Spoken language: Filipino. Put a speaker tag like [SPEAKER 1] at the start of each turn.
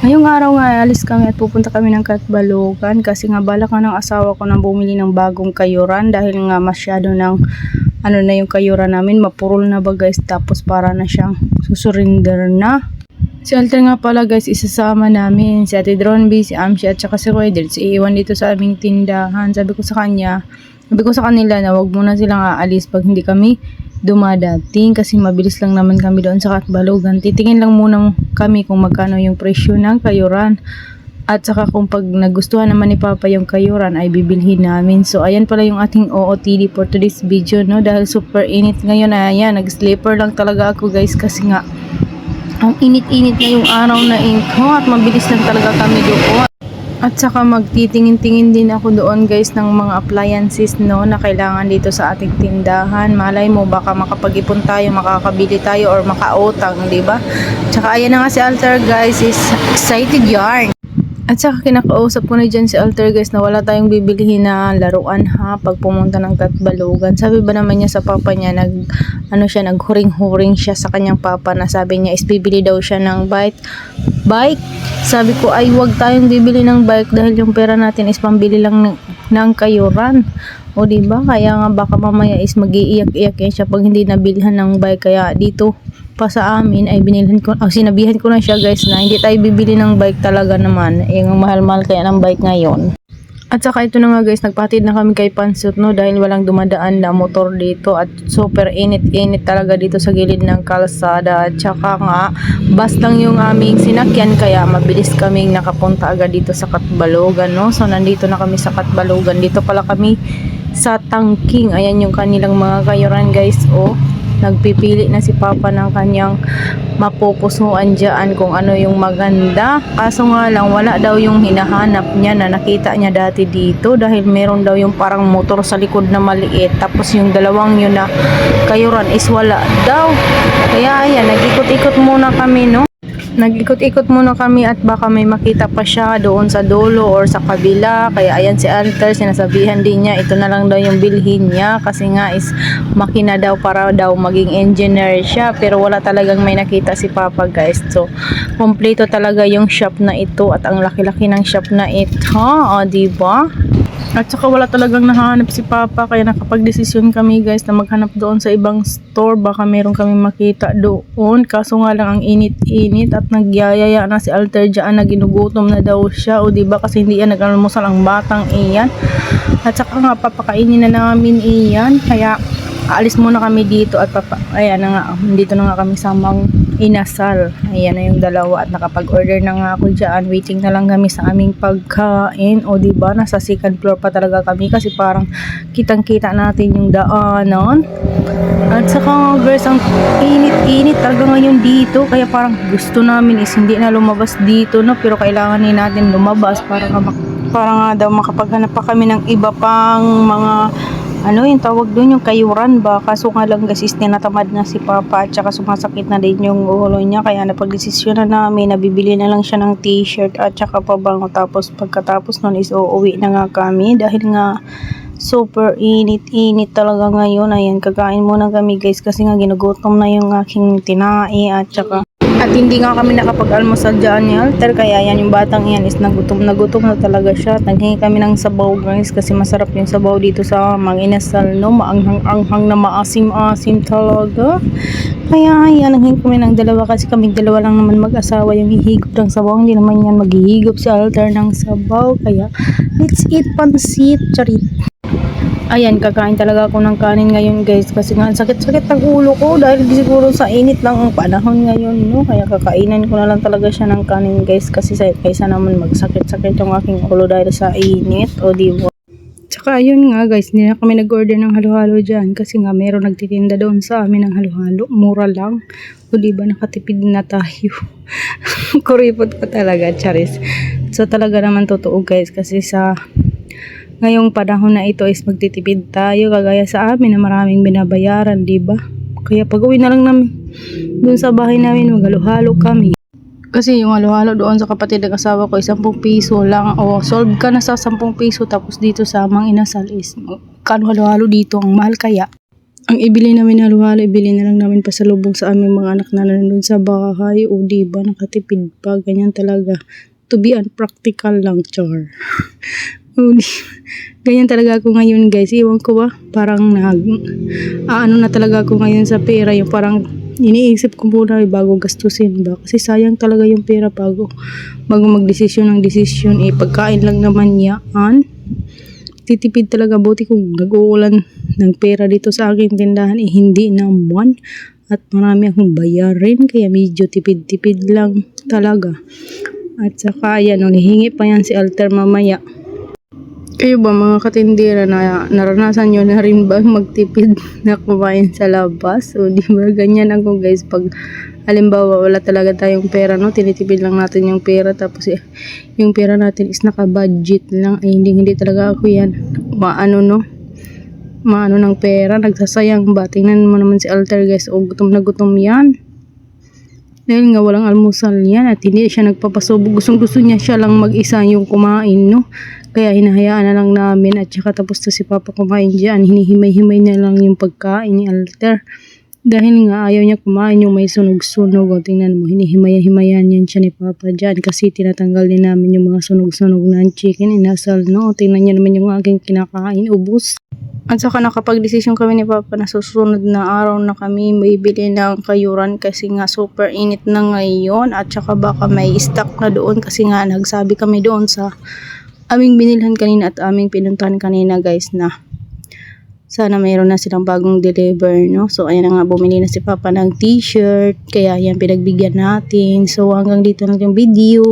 [SPEAKER 1] Ngayong araw nga, alis kami at pupunta kami ng Katbalogan kasi nga balak nga ng asawa ko nang bumili ng bagong kayuran dahil nga masyado ng ano na yung kayuran namin, mapurol na ba guys tapos para na siyang susurinder na. Si Alter nga pala guys, isasama namin si Ate Dronby, si Amshi at saka si Roydel. Si iwan dito sa aming tindahan. Sabi ko sa kanya, sabi ko sa kanila na wag muna silang aalis pag hindi kami dumadating kasi mabilis lang naman kami doon sa Katbalogan. Titingin lang muna kami kung magkano yung presyo ng kayuran. At saka kung pag nagustuhan naman ni Papa yung kayuran ay bibilhin namin. So ayan pala yung ating OOTD for today's video no dahil super init ngayon ayan nag-sleeper lang talaga ako guys kasi nga ang init-init na yung araw na ito at mabilis lang talaga kami doon. At saka magtitingin-tingin din ako doon guys ng mga appliances no na kailangan dito sa ating tindahan. Malay mo baka makapag-ipon tayo, makakabili tayo or makautang, di ba? Tsaka ayan na nga si Alter guys is excited yarn. At saka kinakausap ko na dyan si Alter guys na wala tayong bibilihin na laruan ha pag pumunta ng Katbalogan. Sabi ba naman niya sa papa niya nag ano siya naghuring-huring siya sa kanyang papa na sabi niya is bibili daw siya ng bike. Bike. Sabi ko ay wag tayong bibili ng bike dahil yung pera natin is pambili lang ng, ng kayuran. O di ba? Kaya nga baka mamaya is mag-iiyak-iyak siya pag hindi nabilhan ng bike kaya dito pa sa amin ay binilhan ko, oh, sinabihan ko na siya guys na hindi tayo bibili ng bike talaga naman. Eh, ang mahal-mahal kaya ng bike ngayon. At saka ito na nga guys, nagpatid na kami kay Pansut no dahil walang dumadaan na motor dito at super init-init talaga dito sa gilid ng kalsada. At saka nga, bus lang yung aming sinakyan kaya mabilis kaming nakapunta agad dito sa Katbalogan no. So nandito na kami sa Katbalogan. Dito pala kami sa Tangking. Ayan yung kanilang mga kayuran guys. Oh, nagpipili na si Papa ng kanyang mapupusuan dyan kung ano yung maganda. Kaso nga lang, wala daw yung hinahanap niya na nakita niya dati dito dahil meron daw yung parang motor sa likod na maliit. Tapos yung dalawang yun na kayuran is wala daw. Kaya ayan, nag-ikot-ikot muna kami, no? Nag-ikot-ikot muna kami at baka may makita pa siya doon sa dulo or sa kabila. Kaya ayan si Alter, sinasabihan din niya, ito na lang daw yung bilhin niya kasi nga is makina daw para daw maging engineer siya. Pero wala talagang may nakita si Papa guys. So, kompleto talaga yung shop na ito at ang laki-laki ng shop na ito. O, diba? At saka wala talagang nahanap si Papa kaya nakapag-desisyon kami guys na maghanap doon sa ibang store. Baka meron kami makita doon. Kaso nga lang ang init-init at nagyayaya na si Alter dyan. Na ginugutom na daw siya. O diba? Kasi hindi yan nag-almusal ang batang iyan. At saka nga papakainin na namin iyan. Kaya aalis muna kami dito at papa, ayan na nga, dito na nga kami sa Mang Inasal. Ayan na yung dalawa at nakapag-order na nga ako dyan. Waiting na lang kami sa aming pagkain. O di ba nasa second floor pa talaga kami kasi parang kitang-kita natin yung daanan. At saka nga girls, ang init-init talaga ngayon dito. Kaya parang gusto namin is hindi na lumabas dito, no? Pero kailangan din natin lumabas para para nga daw makapaghanap pa kami ng iba pang mga ano yung tawag doon yung kayuran ba? Kaso nga lang guys is tinatamad na si papa at saka sumasakit na din yung ulo niya. Kaya napagdesisyon na namin nabibili na lang siya ng t-shirt at saka pabango. Tapos pagkatapos nun is uuwi na nga kami. Dahil nga super init-init talaga ngayon. Ayan kakain muna kami guys. Kasi nga ginugutom na yung aking tinai at saka at hindi nga kami nakapag-almusal dyan ni Alter kaya yan yung batang yan is nagutom nagutom na talaga siya. Naghingi kami ng sabaw guys kasi masarap yung sabaw dito sa mga inasal no. Maanghang-anghang na maasim-asim talaga. Kaya yan, naghingi kami ng dalawa kasi kami dalawa lang naman mag-asawa yung hihigop ng sabaw. Hindi naman yan maghihigop si Alter ng sabaw. Kaya let's eat pansit. Charit. Ayan, kakain talaga ako ng kanin ngayon guys kasi nga sakit-sakit ng ulo ko dahil siguro sa init lang ang panahon ngayon no kaya kakainan ko na lang talaga siya ng kanin guys kasi sa, kaysa naman magsakit-sakit yung aking ulo dahil sa init o di ba Tsaka ayun nga guys, hindi na kami nag-order ng halo-halo dyan kasi nga meron nagtitinda doon sa amin ng halo-halo. Mura lang. O diba nakatipid na tayo. Kuripot pa talaga, charis. So talaga naman totoo guys kasi sa ngayong panahon na ito is magtitipid tayo kagaya sa amin na maraming binabayaran, di ba? Kaya pag uwi na lang namin doon sa bahay namin, maghalo-halo kami. Kasi yung halo-halo doon sa kapatid ng asawa ko, 10 piso lang. O, solve ka na sa 10 piso. Tapos dito sa Mang Inasal is, kano halo-halo dito, ang mahal kaya. ang ibili namin na halo-halo, ibili na lang namin pa sa lubong sa aming mga anak na nandun sa bahay. O diba, nakatipid pa. Ganyan talaga. To be unpractical lang, char. Ganyan talaga ako ngayon guys. Iwan ko ba? Parang nag... Ah, ano na talaga ako ngayon sa pera. Yung parang iniisip ko muna bago gastusin ba. Kasi sayang talaga yung pera bago, bago magdesisyon ng desisyon. Eh, pagkain lang naman yan. Titipid talaga. Buti kung nag-uulan ng pera dito sa aking tindahan. Eh, hindi naman. At marami akong bayarin. Kaya medyo tipid-tipid lang talaga. At saka, ayan, oh, hihingi pa yan si Alter mamaya. Kayo ba mga katindera na naranasan nyo na rin ba magtipid na kumain sa labas? O di ba? Ganyan ako guys. Pag halimbawa wala talaga tayong pera no, tinitipid lang natin yung pera tapos eh, yung pera natin is naka-budget lang. Ay hindi hindi talaga ako yan. Maano no? Maano ng pera? Nagsasayang ba? Tingnan mo naman si Alter guys. O gutom na gutom yan. Dahil nga walang almusal yan at hindi siya nagpapasubo. Gustong gusto niya siya lang mag-isa yung kumain, no? Kaya hinahayaan na lang namin at saka tapos na si Papa kumain dyan. Hinihimay-himay na lang yung pagkain ni Alter. Dahil nga ayaw niya kumain yung may sunog-sunog. O tingnan mo, hinihimay-himayan yan siya ni Papa dyan. Kasi tinatanggal din namin yung mga sunog-sunog na chicken inasal, no? Tingnan niyo naman yung aking kinakain, ubus. At saka nakapag-desisyon kami ni Papa na susunod na araw na kami bibili ng kayuran kasi nga super init na ngayon at saka baka may stock na doon kasi nga nagsabi kami doon sa aming binilhan kanina at aming pinuntahan kanina guys na sana mayroon na silang bagong deliver no? So ayan nga bumili na si Papa ng t-shirt kaya yan pinagbigyan natin. So hanggang dito na yung video